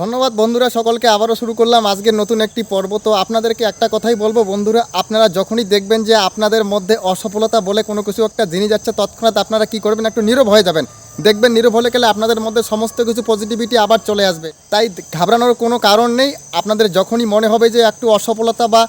ধন্যবাদ বন্ধুরা, সকলকে আবারও শুরু করলাম আজকের নতুন একটি পর্ব। তো আপনাদেরকে একটা কথাই বলব বন্ধুরা, আপনারা যখনই দেখবেন যে আপনাদের মধ্যে অসফলতা বলে কোনো কিছু একটা জিনিস যাচ্ছে, তৎক্ষণাৎ আপনারা কি করবেন, একটু নীরব হয়ে যাবেন। দেখবেন নীরব হলে গেলে আপনাদের মধ্যে সমস্ত কিছু পজিটিভিটি আবার চলে আসবে। তাই ঘাবড়ানোর কোনো কারণ নেই, আপনাদের যখনই মনে হবে যে একটু অসফলতা বা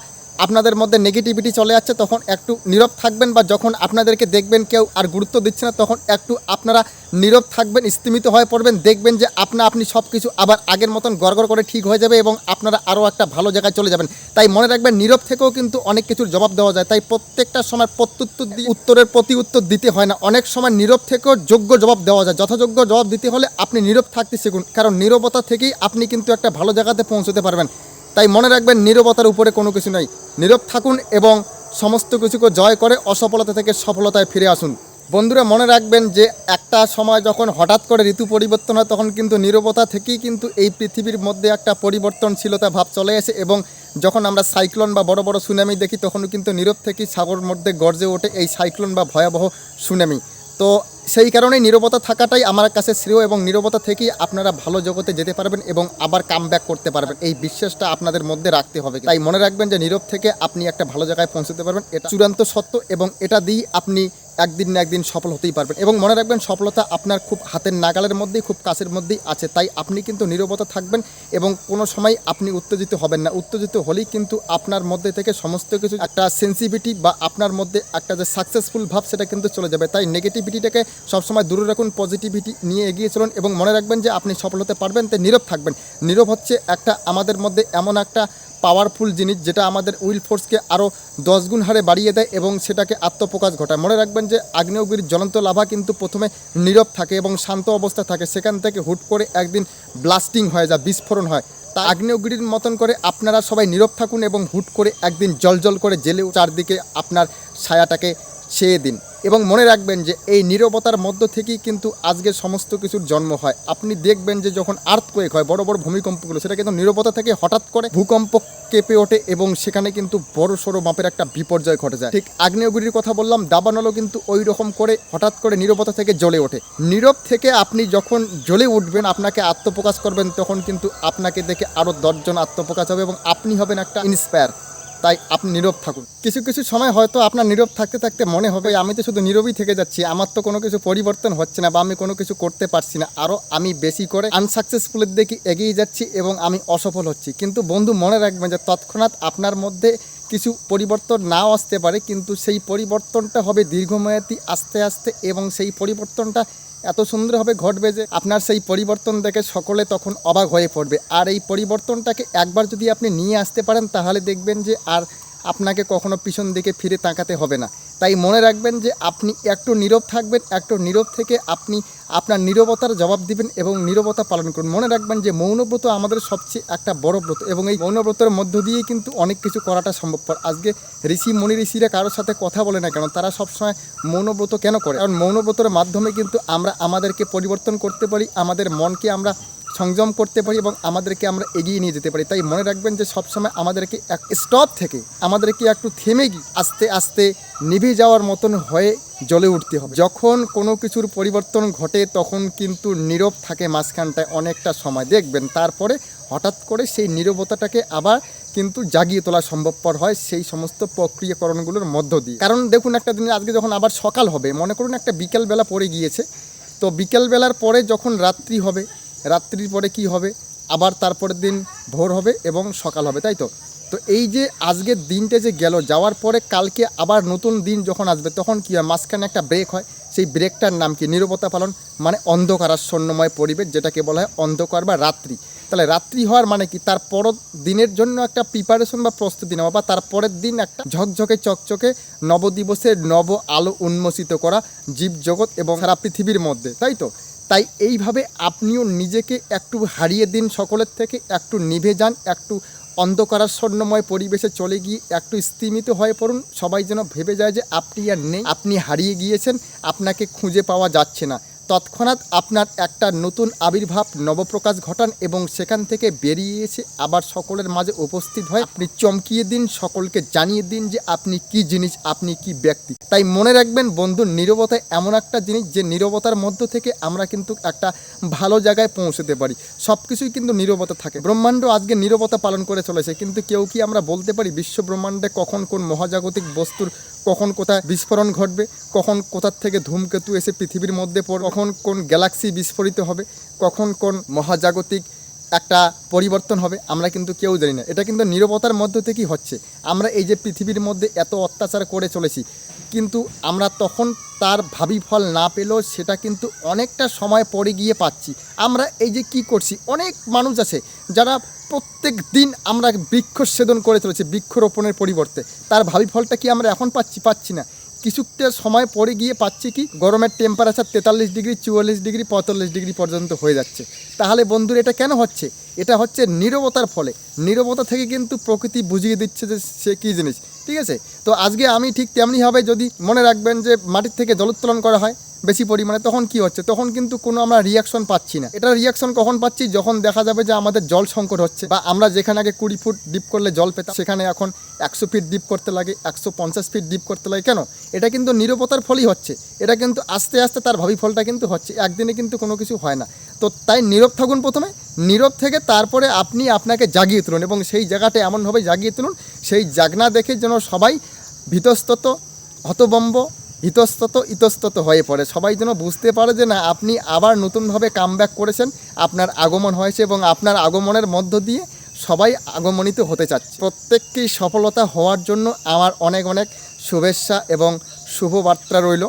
আপনাদের মধ্যে নেগেটিভিটি চলে যাচ্ছে তখন একটু নীরব থাকবেন বা যখন আপনাদেরকে দেখবেন কেউ আর গুরুত্ব দিচ্ছে না, তখন একটু আপনারা নীরব থাকবেন স্থিমিত হয়ে পড়বেন, দেখবেন যে আপনা আপনি সব কিছু আবার আগের মতন গড়গড় করে ঠিক হয়ে যাবে এবং আপনারা আরও একটা ভালো জায়গায় চলে যাবেন। তাই মনে রাখবেন, নীরব থেকেও কিন্তু অনেক কিছুর জবাব দেওয়া যায়, তাই প্রত্যেকটা সময় প্রত্যুত্তর দিয়ে উত্তরের প্রতি উত্তর দিতে হয় না। অনেক সময় নীরব থেকেও যোগ্য জবাব দেওয়া যায়। যথাযোগ্য জবাব দিতে হলে আপনি নীরব থাকতে শিখুন, কারণ নীরবতা থেকেই আপনি কিন্তু একটা ভালো জায়গাতে পৌঁছতে পারবেন। তাই মনে রাখবেন, নীরবতার উপরে কোনো কিছু নয় নীরব থাকুন এবং সমস্ত কিছুকে জয় করে অসফলতা থেকে সফলতায় ফিরে আসুন। বন্ধুরা, মনে রাখবেন যে একটা সময় যখন হঠাৎ করে ঋতু পরিবর্তন হয়, তখন কিন্তু নীরবতা থেকেই কিন্তু এই পৃথিবীর মধ্যে একটা পরিবর্তনশীলতা ভাব চলে আসে এবং যখন আমরা সাইক্লোন বা বড় বড় সুনামি দেখি, তখনও কিন্তু নীরব থেকেই সাগর মধ্যে গর্জে ওঠে এই সাইক্লোন বা ভয়াবহ সুনামি। তো সেই কারণেই নীরবতা থাকাটাই আমার কাছে শ্রেয় এবং নীরবতা থেকেই আপনারা ভালো জগতে যেতে পারবেন এবং আবার কাম করতে পারবেন। এই বিশ্বাসটা আপনাদের মধ্যে রাখতে হবে। তাই মনে রাখবেন যে নীরব থেকে আপনি একটা ভালো জায়গায় পৌঁছতে পারবেন। এটা চূড়ান্ত সত্য এবং এটা দিয়েই আপনি একদিন না একদিন সফল হতেই পারবেন। এবং মনে রাখবেন, সফলতা আপনার খুব হাতের নাগালের মধ্যেই, খুব কাছের মধ্যেই আছে। তাই আপনি কিন্তু নীরবতা থাকবেন এবং কোনো সময় আপনি উত্তেজিত হবেন না। উত্তেজিত হলেই কিন্তু আপনার মধ্যে থেকে সমস্ত কিছু, একটা সেন্সিভিটি বা আপনার মধ্যে একটা যে সাকসেসফুল ভাব, সেটা কিন্তু চলে যাবে। তাই নেগেটিভিটিটাকে সবসময় দূরে রাখুন পজিটিভিটি নিয়ে এগিয়ে চলুন এবং মনে রাখবেন যে আপনি সফল হতে পারবেন তাই নীরব থাকবেন। নীরব হচ্ছে একটা আমাদের মধ্যে এমন একটা পাওয়ারফুল জিনিস যেটা আমাদের উইল ফোর্সকে আরও দশ গুণ হারে বাড়িয়ে দেয় এবং সেটাকে আত্মপ্রকাশ ঘটায়। মনে রাখবেন যে আগ্নেয়গিরির জ্বলন্ত লাভা কিন্তু প্রথমে নীরব থাকে এবং শান্ত অবস্থা থাকে। সেখান থেকে হুট করে একদিন ব্লাস্টিং হয়ে যায় বিস্ফোরণ হয়। তা আগ্নেয়গিরির মতন করে আপনারা সবাই নীরব থাকুন এবং হুট করে একদিন জলজল করে জেলে চারদিকে আপনার ছায়াটাকে ছেয়ে দিন। এবং মনে রাখবেন যে এই নীরবতার মধ্য থেকেই কিন্তু আজকের সমস্ত কিছুর জন্ম হয়। আপনি দেখবেন যে যখন আর্থকোয়েক হয়, বড় বড় ভূমিকম্পগুলো, সেটা কিন্তু নীরবতা থেকে হঠাৎ করে ভূকম্প কেঁপে ওঠে এবং সেখানে কিন্তু বড় সড়ো মাপের একটা বিপর্যয় ঘটে যায়। ঠিক আগ্নেয়গিরির কথা বললাম, দাবানলও কিন্তু ওই রকম করে হঠাৎ করে নীরবতা থেকে জ্বলে ওঠে। নীরব থেকে আপনি যখন জ্বলে উঠবেন, আপনাকে আত্মপ্রকাশ করবেন, তখন কিন্তু আপনাকে দেখে আরও দশজন আত্মপ্রকাশ হবে এবং আপনি হবেন একটা ইন্সপায়ার তাই আপনি নীরব থাকুন। কিছু কিছু সময় হয়তো আপনার নীরব থাকতে থাকতে মনে হবে, আমি তো শুধু নীরবই থেকে যাচ্ছি, আমার তো কোনো কিছু পরিবর্তন হচ্ছে না বা আমি কোনো কিছু করতে পারছি না। আরও আমি বেশি করে আনসাকসেসফুলের দিকে এগিয়ে যাচ্ছি এবং আমি অসফল হচ্ছি। কিন্তু বন্ধু, মনে রাখবেন যে তৎক্ষণাৎ আপনার মধ্যে কিছু পরিবর্তন নাও আসতে পারে, কিন্তু সেই পরিবর্তনটা হবে দীর্ঘমেয়াদী আস্তে আস্তে এবং সেই পরিবর্তনটা এত সুন্দরভাবে ঘটবে যে আপনার সেই পরিবর্তন দেখে সকলে তখন অবাক হয়ে পড়বে। আর এই পরিবর্তনটাকে একবার যদি আপনি নিয়ে আসতে পারেন, তাহলে দেখবেন যে আর আপনাকে কখনো পিছন দিকে ফিরে তাকাতে হবে না। তাই মনে রাখবেন যে আপনি একটু নীরব থাকবেন, একটু নীরব থেকে আপনি আপনার নীরবতার জবাব দিবেন এবং নীরবতা পালন করুন। মনে রাখবেন যে মৌনব্রত আমাদের সবচেয়ে একটা বড় ব্রত এবং এই মৌনব্রতের মধ্য দিয়েই কিন্তু অনেক কিছু করাটা সম্ভবপর। আজকে ঋষি মণি ঋষিরা কারোর সাথে কথা বলে না কেন? তারা সবসময় মৌনব্রত কেন করে? কারণ মৌনব্রতের মাধ্যমে কিন্তু আমরা আমাদেরকে পরিবর্তন করতে পারি, আমাদের মনকে আমরা সংযম করতে পারি এবং আমাদেরকে আমরা এগিয়ে নিয়ে যেতে পারি। তাই মনে রাখবেন যে সবসময় আমাদেরকে এক স্টপ থেকে আমাদেরকে একটু থেমে গিয়ে আস্তে আস্তে নিভে যাওয়ার মতন হয়ে জ্বলে উঠতে হবে। যখন কোনো কিছুর পরিবর্তন ঘটে, তখন কিন্তু নীরব থাকে মাঝখানটায় অনেকটা সময়। দেখবেন তারপরে হঠাৎ করে সেই নীরবতাটাকে আবার কিন্তু জাগিয়ে তোলা সম্ভবপর হয় সেই সমস্ত প্রক্রিয়াকরণগুলোর মধ্য দিয়ে। কারণ দেখুন, একটা দিন আজকে যখন আবার সকাল হবে, মনে করুন একটা বিকেলবেলা পড়ে গিয়েছে, তো বিকেলবেলার পরে যখন রাত্রি হবে রাত্রির পরে কি হবে? আবার তারপরের দিন ভোর হবে এবং সকাল হবে, তাই তো? তো এই যে আজকের দিনটা যে গেল, যাওয়ার পরে কালকে আবার নতুন দিন যখন আসবে, তখন কি হয়? মাঝখানে একটা ব্রেক হয়। সেই ব্রেকটার নাম কি? নিরবতা পালন মানে অন্ধকার অন্ধকারাচ্ছন্নময় পরিবেশ, যেটাকে বলা হয় অন্ধকার বা রাত্রি। তাহলে রাত্রি হওয়ার মানে কি? তার পর দিনের জন্য একটা প্রিপারেশন বা প্রস্তুতি নেওয়া বা তার পরের দিন একটা ঝকঝকে, চকচকে নবদিবসের নব আলো উন্মোচিত করা জীবজগৎ এবং সারা পৃথিবীর মধ্যে, তাই তো? তাই এইভাবে আপনিও নিজেকে একটু হারিয়ে দিন সকলের থেকে, একটু নিভে যান, একটু অন্ধকারাচ্ছন্নময় পরিবেশে চলে গিয়ে একটু স্তিমিত হয়ে পড়ুন। সবাই যেন ভেবে যায় যে আপনি আর নেই, আপনি হারিয়ে গিয়েছেন, আপনাকে খুঁজে পাওয়া যাচ্ছে না। তৎক্ষণাৎ আপনার একটা নতুন আবির্ভাব, নবপ্রকাশ ঘটান এবং সেখান থেকে বেরিয়ে এসে আবার সকলের মাঝে উপস্থিত হয় আপনি চমকিয়ে দিন, সকলকে জানিয়ে দিন যে আপনি কি জিনিস, আপনি কি ব্যক্তি। তাই মনে রাখবেন বন্ধু, নীরবতা এমন একটা জিনিস যে নীরবতার মধ্য থেকে আমরা কিন্তু একটা ভালো জায়গায় পৌঁছতে পারি। সব কিছুই কিন্তু নীরবতা থাকে। ব্রহ্মাণ্ড আজকে নীরবতা পালন করে চলেছে, কিন্তু কেউ কি আমরা বলতে পারি বিশ্ব ব্রহ্মাণ্ডে কখন কোন মহাজাগতিক বস্তুর কখন কোথায় বিস্ফোরণ ঘটবে, কখন কোথার থেকে ধূমকেতু এসে পৃথিবীর মধ্যে পড়বে, কখন কোন গ্যালাক্সি বিস্ফোরিত হবে, কখন কোন মহাজাগতিক একটা পরিবর্তন হবে, আমরা কিন্তু কেউ জানি না। এটা কিন্তু নীরবতার মধ্য থেকেই হচ্ছে। আমরা এই যে পৃথিবীর মধ্যে এত অত্যাচার করে চলেছি, কিন্তু আমরা তখন তার ভাবি ফল না পেলেও সেটা কিন্তু অনেকটা সময় পরে গিয়ে পাচ্ছি। আমরা এই যে কি করছি, অনেক মানুষ আছে যারা প্রত্যেক দিন আমরা বৃক্ষ সেদন করে চলেছি, বৃক্ষরোপণের পরিবর্তে। তার ভাবি ফলটা কি আমরা এখন পাচ্ছি? পাচ্ছি না। কিছুটা সময় পরে গিয়ে পাচ্ছি কি? গরমের টেম্পারেচার তেতাল্লিশ ডিগ্রি, চুয়াল্লিশ ডিগ্রি, পঁয়তাল্লিশ ডিগ্রি পর্যন্ত হয়ে যাচ্ছে। তাহলে বন্ধুর, এটা কেন হচ্ছে? এটা হচ্ছে নিরবতার ফলে। নিরবতা থেকে কিন্তু প্রকৃতি বুঝিয়ে দিচ্ছে যে সে কী জিনিস, ঠিক আছে? তো আজকে আমি ঠিক তেমনিভাবে যদি মনে রাখবেন যে মাটির থেকে জলোত্তোলন করা হয় বেশি পরিমাণে, তখন কি হচ্ছে? তখন কিন্তু কোনো আমরা রিয়াকশন পাচ্ছি না। এটা রিয়াকশন কখন পাচ্ছি? যখন দেখা যাবে যে আমাদের জল সংকট হচ্ছে বা আমরা যেখানে আগে কুড়ি ফুট ডিপ করলে জল পেতাম, সেখানে এখন একশো ফিট ডিপ করতে লাগে, একশো পঞ্চাশ ফিট ডিপ করতে লাগে। কেন? এটা কিন্তু নিরবতার ফলই হচ্ছে। এটা কিন্তু আস্তে আস্তে তার ভাবি ফলটা কিন্তু হচ্ছে। একদিনে কিন্তু কোনো কিছু হয় না। তো তাই নীরব থাকুন প্রথমে। নীরব থেকে তারপরে আপনি আপনাকে জাগিয়ে তুলুন এবং সেই জায়গাটা এমনভাবে জাগিয়ে তুলুন, সেই জাগনা দেখে যেন সবাই ভীতস্তত হতবম্ব ইতস্তত ইতস্তত হয়ে পড়ে। সবাই যেন বুঝতে পারে যে না, আপনি আবার নতুনভাবে কামব্যাক করেছেন, আপনার আগমন হয়েছে এবং আপনার আগমনের মধ্য দিয়ে সবাই আগমনিত হতে চাচ্ছে। প্রত্যেককেই সফলতা হওয়ার জন্য আমার অনেক অনেক শুভেচ্ছা এবং শুভবার্তা রইল।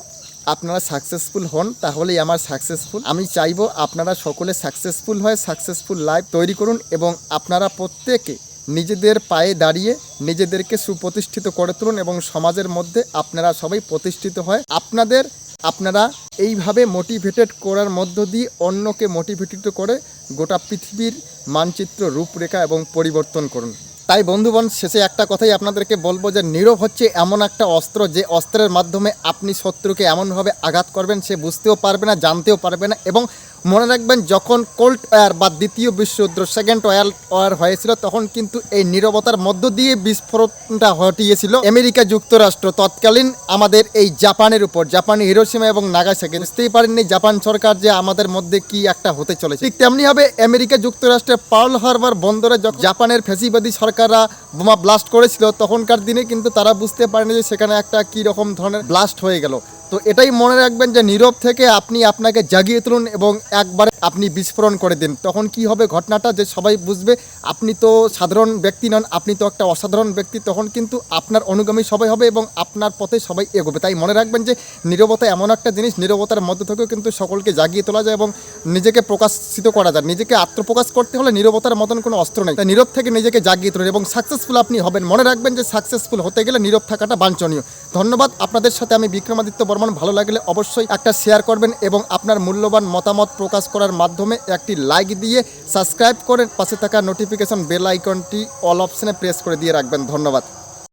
আপনারা সাকসেসফুল হন, তাহলেই আমার সাকসেসফুল আমি চাইব আপনারা সকলে সাকসেসফুল হয়ে সাকসেসফুল লাইফ তৈরি করুন এবং আপনারা প্রত্যেকে নিজেদের পায়ে দাঁড়িয়ে নিজেদেরকে সুপ্রতিষ্ঠিত করে তুলুন এবং সমাজের মধ্যে আপনারা সবাই প্রতিষ্ঠিত হয়। আপনাদের, আপনারা এইভাবে মোটিভেটেড করার মধ্য দিয়ে অন্যকে মোটিভেটেড করে গোটা পৃথিবীর মানচিত্র রূপরেখা এবং পরিবর্তন করুন। তাই বন্ধুগণ, শেষে একটা কথাই আপনাদেরকে বলব যে, নীরব হচ্ছে এমন একটা অস্ত্র যে অস্ত্রের মাধ্যমে আপনি শত্রুকে এমনভাবে আঘাত করবেন সে বুঝতেও পারবে না, জানতেও পারবে না এবং মনে রাখবেন, যখন কোল্ড ওয়ার বা দ্বিতীয় বিশ্বযুদ্ধ, সেকেন্ড ওয়ার ওয়ার হয়েছিল, তখন কিন্তু এই নীরবতার মধ্য দিয়ে বিস্ফোরণটা ঘটিয়েছিল আমেরিকা যুক্তরাষ্ট্র। তৎকালীন আমাদের এই জাপানের উপর, জাপানি হিরোসীমা এবং নাগাসাকি। বুঝতেই পারেননি জাপান সরকার যে আমাদের মধ্যে কি একটা হতে চলেছে। ঠিক তেমনি হবে আমেরিকা যুক্তরাষ্ট্রের পার্ল হারবার বন্দরে জাপানের ফ্যাসিবাদী সরকাররা বোমা ব্লাস্ট করেছিল, তখনকার দিনে কিন্তু তারা বুঝতে পারেনি যে সেখানে একটা কি রকম ধরনের ব্লাস্ট হয়ে গেল। তো এটাই মনে রাখবেন যে নীরব থেকে আপনি আপনাকে জাগিয়ে তুলুন এবং একবারে আপনি বিস্ফোরণ করে দিন। তখন কি হবে ঘটনাটা যে সবাই বুঝবে, আপনি তো সাধারণ ব্যক্তি নন, আপনি তো একটা অসাধারণ ব্যক্তি, তখন কিন্তু আপনার অনুগামী সবাই হবে এবং আপনার পথে সবাই এগোবে। তাই মনে রাখবেন যে নীরবতা এমন একটা জিনিস, নীরবতার মধ্য থেকেও কিন্তু সকলকে জাগিয়ে তোলা যায় এবং নিজেকে প্রকাশিত করা যায়। নিজেকে আত্মপ্রকাশ করতে হলে নীরবতার মতন কোনো অস্ত্র নেই। তাই নীরব থেকে নিজেকে জাগিয়ে তুলুন এবং সাকসেসফুল আপনি হবেন। মনে রাখবেন যে সাকসেসফুল হতে গেলে নীরব থাকাটা বাঞ্ছনীয়। ধন্যবাদ। আপনাদের সাথে আমি বিক্রমাদিত্য বর্মন। ভালো লাগলে অবশ্যই একটা শেয়ার করবেন এবং আপনার মূল্যবান মতামত প্রকাশ করার মাধ্যমে একটি লাইক দিয়ে সাবস্ক্রাইব করে পাশে থাকা নোটিফিকেশন বেল আইকনটি অল অপশানে প্রেস করে দিয়ে রাখবেন। ধন্যবাদ।